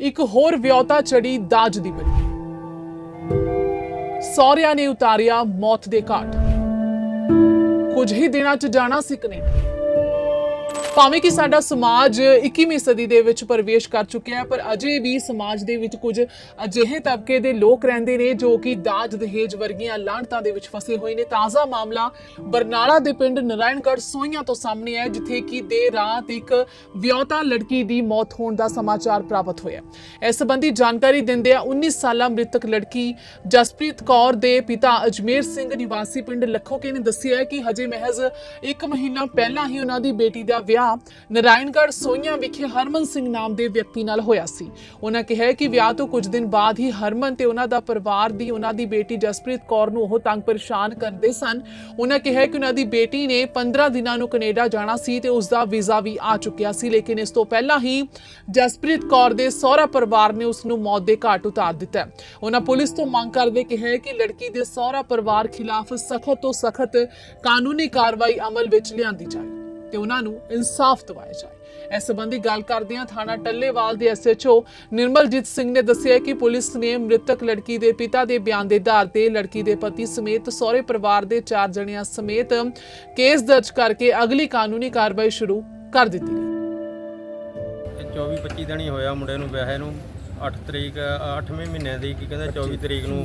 ਇੱਕ ਹੋਰ ਵਿਆਹੁਤਾ ਚੜੀ ਦਾਜ ਦੀ ਬਲੀ ਸਹੁਰਿਆਂ ਨੇ ਉਤਾਰਿਆ ਮੌਤ ਦੇ ਘਾਟ। ਕੁਝ ਹੀ ਦਿਨਾਂ ਚ ਜਾਣਾ ਸੀ ਕਨੇਡਾ। ਭਾਵੇਂ ਕਿ ਸਾਡਾ ਸਮਾਜ 21ਵੀਂ ਸਦੀ ਦੇ ਵਿੱਚ ਪ੍ਰਵੇਸ਼ ਕਰ ਚੁੱਕਿਆ ਹੈ, ਪਰ ਅਜੇ ਵੀ ਸਮਾਜ ਦੇ ਵਿੱਚ ਕੁਝ ਅਜਿਹੇ ਤਬਕੇ ਦੇ ਲੋਕ ਰਹਿੰਦੇ ਨੇ ਜੋ ਕਿ ਦਾਜ ਦਹੇਜ ਵਰਗੀਆਂ ਲਾਹਣਤਾਂ ਦੇ ਵਿੱਚ ਫਸੇ ਹੋਏ ਨੇ। ਤਾਜ਼ਾ ਮਾਮਲਾ ਬਰਨਾਲਾ ਦੇ ਪਿੰਡ ਨਰਾਇਣਗੜ੍ਹ ਸੋਈਆਂ ਤੋਂ ਸਾਹਮਣੇ ਹੈ, ਜਿੱਥੇ ਕਿ ਦੇਰ ਰਾਤ ਇੱਕ ਵਿਆਹੁਤਾ ਲੜਕੀ ਦੀ ਮੌਤ ਹੋਣ ਦਾ ਸਮਾਚਾਰ ਪ੍ਰਾਪਤ ਹੋਇਆ ਇਸ ਸੰਬੰਧੀ ਜਾਣਕਾਰੀ ਦਿੰਦਿਆਂ 19 ਸਾਲਾ ਮ੍ਰਿਤਕ ਲੜਕੀ ਜਸਪ੍ਰੀਤ ਕੌਰ ਦੇ ਪਿਤਾ ਅਜਮੇਰ ਸਿੰਘ ਨਿਵਾਸੀ ਪਿੰਡ ਲੱਖੋਕੇ ਨੇ ਦੱਸਿਆ ਕਿ ਹਜੇ ਮਹਿਜ਼ 1 ਮਹੀਨਾ ਪਹਿਲਾਂ ਹੀ ਉਹਨਾਂ ਦੀ ਬੇਟੀ ਦਾ ਵਿਆਹ ਨਰਾਇਣਗੜ੍ਹ ਸੋਈਆਂ ਵਿਖੇ ਹਰਮਨ ਸਿੰਘ ਨਾਮ ਦੇ ਵਿਅਕਤੀ ਨਾਲ ਹੋਇਆ ਸੀ। ਉਹਨਾਂ ਕਿਹਾ ਕਿ ਵਿਆਹ ਤੋਂ ਕੁਝ ਦਿਨ ਬਾਅਦ ਹੀ ਹਰਮਨ ਤੇ ਉਹਨਾਂ ਦਾ ਪਰਿਵਾਰ ਦੀ ਉਹਨਾਂ ਦੀ ਬੇਟੀ ਜਸਪ੍ਰੀਤ ਕੌਰ ਨੂੰ ਉਹ ਤੰਗ ਪਰੇਸ਼ਾਨ ਕਰਦੇ ਸਨ। ਉਹਨਾਂ ਕਿਹਾ ਕਿ ਉਹਨਾਂ ਦੀ ਬੇਟੀ ਨੇ 15 ਦਿਨਾਂ ਨੂੰ ਕੈਨੇਡਾ ਜਾਣਾ ਸੀ ਤੇ ਉਸ ਦਾ ਵੀਜ਼ਾ ਵੀ ਆ ਚੁੱਕਿਆ ਸੀ, ਲੇਕਿਨ ਇਸ ਤੋਂ ਪਹਿਲਾਂ ਹੀ ਜਸਪ੍ਰੀਤ ਕੌਰ ਦੇ ਸਹੁਰਾ ਪਰਿਵਾਰ ਨੇ ਉਸ ਨੂੰ ਮੌਤ ਦੇ ਘਾਟ ਉਤਾਰ ਦਿੱਤਾ। ਉਹਨਾਂ ਪੁਲਿਸ ਤੋਂ ਮੰਗ ਕਰਦੇ ਕਿਹਾ ਕਿ ਲੜਕੀ ਦੇ ਸਹੁਰਾ ਪਰਿਵਾਰ ਖਿਲਾਫ ਸਖਤ ਤੋਂ ਸਖਤ ਕਾਨੂੰਨੀ ਕਾਰਵਾਈ ਅਮਲ ਵਿੱਚ ਲਿਆਂਦੀ ਜਾਏ। ਤੇ ਉਹਨਾਂ ਨੂੰ ਇਨਸਾਫ ਦਿਵਾਇਆ ਜਾਏ। ਇਸ ਸੰਬੰਧੀ ਗੱਲ ਕਰਦਿਆਂ ਥਾਣਾ ਟੱਲੇਵਾਲ ਦੇ ਐਸਐਚਓ ਨਿਰਮਲਜੀਤ ਸਿੰਘ ਨੇ ਦੱਸਿਆ ਕਿ ਪੁਲਿਸ ਨੇ ਮ੍ਰਿਤਕ ਲੜਕੀ ਦੇ ਪਿਤਾ ਦੇ ਬਿਆਨ ਦੇ ਆਧਾਰ ਤੇ ਲੜਕੀ ਦੇ ਪਤੀ ਸਮੇਤ ਸਹੁਰੇ ਪਰਿਵਾਰ ਦੇ ਚਾਰ ਜਣਿਆਂ ਸਮੇਤ ਕੇਸ ਦਰਜ ਕਰਕੇ ਅਗਲੀ ਕਾਨੂੰਨੀ ਕਾਰਵਾਈ ਸ਼ੁਰੂ ਕਰ ਦਿੱਤੀ ਹੈ 24 25 ਦਿਨ ਹੀ ਹੋਇਆ ਮੁੰਡੇ ਨੂੰ ਵਿਆਹੇ ਨੂੰ। 8 ਤਰੀਕ 8ਵੇਂ ਮਹੀਨੇ ਦੀ ਕੀ ਕਹਿੰਦੇ 24 ਤਰੀਕ ਨੂੰ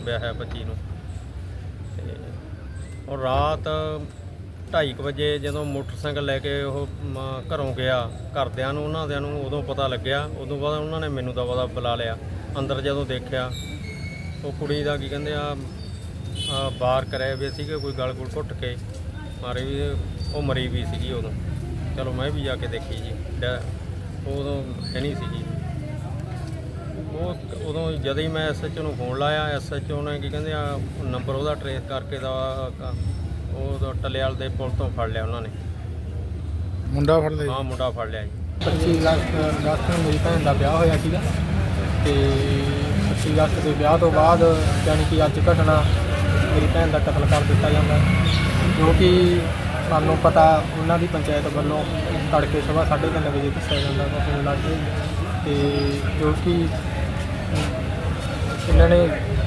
ਵਿਆਹਿਆ 25 ਨੂੰ। ਤੇ ਰਾਤ 2:30 ਵਜੇ ਜਦੋਂ ਮੋਟਰਸਾਈਕਲ ਲੈ ਕੇ ਉਹ ਮ, ਘਰੋਂ ਗਿਆ ਘਰਦਿਆਂ ਨੂੰ ਉਹਨਾਂ ਦਿਆਂ ਨੂੰ ਉਦੋਂ ਪਤਾ ਲੱਗਿਆ। ਉਦੋਂ ਬਾਅਦ ਉਹਨਾਂ ਨੇ ਮੈਨੂੰ ਤਾਂ ਪਤਾ ਬੁਲਾ ਲਿਆ। ਅੰਦਰ ਜਦੋਂ ਦੇਖਿਆ ਉਹ ਕੁੜੀ ਦਾ ਕੀ ਕਹਿੰਦੇ ਆ ਆ ਬਾਹਰ ਕਰਿਆ ਵੀ ਸੀਗੇ ਕੋਈ ਗਲ ਗੁਲ ਘੁੱਟ ਕੇ। ਮਾਰੇ ਵੀ ਉਹ ਮਰੀ ਵੀ ਸੀਗੀ ਉਦੋਂ। ਚਲੋ ਮੈਂ ਵੀ ਜਾ ਕੇ ਦੇਖੀ ਜੀ। ਡੈ- ਉਹ ਉਦੋਂ ਹੈ ਨਹੀਂ ਸੀਗੀ। ਉਹ ਉਦੋਂ ਜਦੋਂ ਹੀ ਮੈਂ ਐਸਐਚਓ ਨੂੰ ਫੋਨ ਲਾਇਆ ਐਸਐਚਓ ਨੇ ਕੀ ਕਹਿੰਦੇ ਆ ਨੰਬਰ ਉਹਦਾ ਟਰੇਸ ਕਰਕੇ ਦਾ ਉਹ ਟਲਿਆਲ ਦੇ ਪੁਲ ਤੋਂ ਫੜ ਲਿਆ ਉਹਨਾਂ ਨੇ। ਮੁੰਡਾ ਫੜ ਲਿਆ ਹਾਂ ਮੁੰਡਾ ਫੜ ਲਿਆ ਜੀ। 25 ਅਗਸਤ ਅਗਸਤ ਨੂੰ ਮੇਰੀ ਭੈਣ ਦਾ ਵਿਆਹ ਹੋਇਆ ਸੀਗਾ। ਤੇ 25 ਅਗਸਤ ਦੇ ਵਿਆਹ ਤੋਂ ਬਾਅਦ ਯਾਨੀ ਕਿ ਅੱਜ ਘਟਨਾ ਮੇਰੀ ਭੈਣ ਦਾ ਕਤਲ ਕਰ ਦਿੱਤਾ ਜਾਂਦਾ। ਜੋ ਕਿ ਸਾਨੂੰ ਪਤਾ ਉਹਨਾਂ ਦੀ ਪੰਚਾਇਤ ਵੱਲੋਂ ਤੜਕੇ ਸਵੇਰ 3:30 ਵਜੇ ਦੱਸਿਆ ਜਾਂਦਾ ਫੋਨ ਲਾ ਕੇ ਤੇ ਜੋ ਕਿ ਇਹਨਾਂ ਨੇ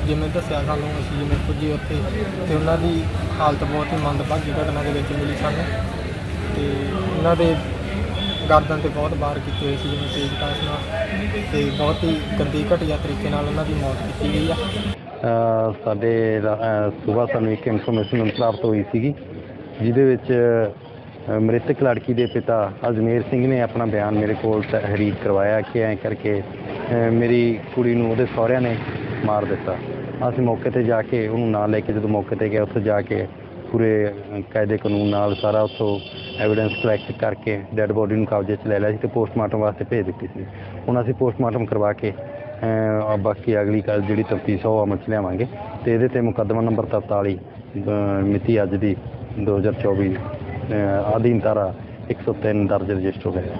ਜਿਵੇਂ ਦੱਸਿਆ ਸਾਨੂੰ, ਅਸੀਂ ਜਿਵੇਂ ਪੁੱਜੇ ਉੱਥੇ ਤੇ ਉਹਨਾਂ ਦੀ ਹਾਲਤ ਬਹੁਤ ਹੀ ਮੰਦਭਾਗੀ ਘਟਨਾ ਦੇ ਵਿੱਚ ਮਿਲੀ ਸਾਨੂੰ ਤੇ ਉਹਨਾਂ ਦੇ ਗਰਦਨ ਤੇ ਬਹੁਤ ਵਾਰ ਕੀਤੇ ਹੋਏ ਸੀ, ਜਿਵੇਂ ਤੇਜ਼ ਕਾਸ ਨਾਲ ਤੇ ਬਹੁਤ ਹੀ ਗੰਦੀ ਘਟੀਆ ਤਰੀਕੇ ਨਾਲ ਉਹਨਾਂ ਦੀ ਮੌਤ ਕੀਤੀ ਗਈ ਆ। ਸਾਡੇ ਸਵੇਰ ਸਾਨੂੰ ਇੱਕ ਇਨਫੋਰਮੇਸ਼ਨ ਪ੍ਰਾਪਤ ਹੋਈ ਸੀਗੀ, ਜਿਹਦੇ ਵਿੱਚ ਮ੍ਰਿਤਕ ਲੜਕੀ ਦੇ ਪਿਤਾ ਅਜਮੇਰ ਸਿੰਘ ਨੇ ਆਪਣਾ ਬਿਆਨ ਮੇਰੇ ਕੋਲ ਤਹਿਰੀਰ ਕਰਵਾਇਆ ਕਿ ਐਂ ਕਰਕੇ ਮੇਰੀ ਕੁੜੀ ਨੂੰ ਉਹਦੇ ਸਹੁਰਿਆਂ ਨੇ ਮਾਰ ਦਿੱਤਾ। ਅਸੀਂ ਮੌਕੇ ਤੇ ਜਾ ਕੇ ਉਹਨੂੰ ਨਾਲ ਲੈ ਕੇ ਜਦੋਂ ਮੌਕੇ ਤੇ ਗਿਆ ਉੱਥੇ ਜਾ ਕੇ ਪੂਰੇ ਕਾਇਦੇ ਕਾਨੂੰਨ ਨਾਲ ਸਾਰਾ ਉੱਥੋਂ ਐਵੀਡੈਂਸ ਕਲੈਕਟ ਕਰਕੇ ਡੈੱਡ ਬੋਡੀ ਨੂੰ ਕਬਜ਼ੇ 'ਚ ਲੈ ਲਿਆ ਸੀ ਤੇ ਪੋਸਟਮਾਰਟਮ ਵਾਸਤੇ ਭੇਜ ਦਿੱਤੀ ਸੀ। ਹੁਣ ਅਸੀਂ ਪੋਸਟਮਾਰਟਮ ਕਰਵਾ ਕੇ ਬਾਕੀ ਅਗਲੀ ਕੱਲ ਜਿਹੜੀ ਤਫਤੀਸ਼ ਉਹ ਅਮਲ ਚ ਲਿਆਵਾਂਗੇ ਤੇ ਇਹਦੇ ਤੇ ਮੁਕੱਦਮਾ ਨੰਬਰ 43 ਮਿਤੀ ਅੱਜ ਦੀ 2024 ਅਹ, ਅਧੀਨ ਧਾਰਾ 103 ਦਰਜ ਰਜਿਸਟਰ ਹੋਇਆ